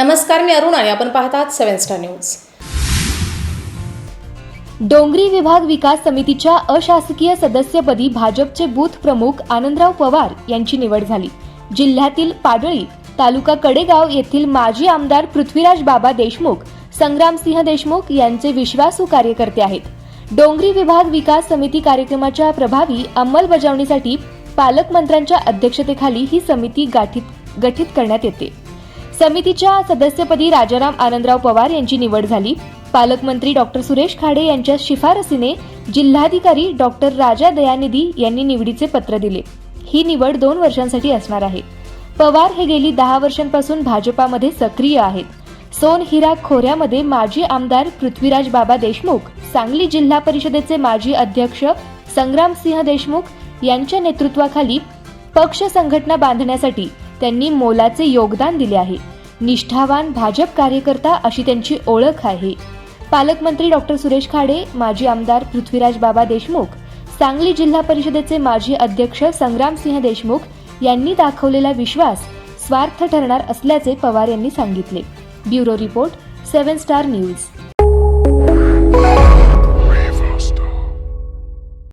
नमस्कार मी अरुण आणि आपण पाहतात सेव्हन स्टार न्यूज. डोंगरी विभाग विकास समितीच्या अशासकीय सदस्यपदी भाजपचे बूथ प्रमुख आनंदराव पवार यांची निवड झाली. जिल्ह्यातील पाडळी तालुका कडेगाव येथील माजी आमदार पृथ्वीराज बाबा देशमुख संग्रामसिंह देशमुख यांचे विश्वासू कार्यकर्ते आहेत. डोंगरी विभाग विकास समिती कार्यक्रमाच्या प्रभावी अंमलबजावणीसाठी पालकमंत्र्यांच्या अध्यक्षतेखाली ही समिती गाठीत गठीत करण्यात येते. समितीच्या सदस्यपदी राजाराम आनंदराव पवार यांची निवड झाली. पालकमंत्री डॉक्टर सुरेश खाडे यांच्या शिफारसीने जिल्हाधिकारी डॉक्टर राजा दयानिधी यांनी निवडीचे पत्र दिले. ही निवड दोन वर्षांसाठी असणार आहे. पवार हे गेली दहा वर्षांपासून भाजपामध्ये सक्रिय आहेत. सोन हिरा खोऱ्यामध्ये माजी आमदार पृथ्वीराज बाबा देशमुख सांगली जिल्हा परिषदेचे माजी अध्यक्ष संग्रामसिंह देशमुख यांच्या नेतृत्वाखाली पक्ष संघटना बांधण्यासाठी त्यांनी मोलाचे योगदान दिले आहे. निष्ठावान भाजप कार्यकर्ता अशी त्यांची ओळख आहे. पालकमंत्री डॉक्टर सुरेश खाडे माजी आमदार पृथ्वीराज बाबा देशमुख सांगली जिल्हा परिषदेचे माजी अध्यक्ष संग्रामसिंह देशमुख यांनी दाखवलेला विश्वास स्वार्थ ठरणार असल्याचे पवार यांनी सांगितले. Bureau report seven star news.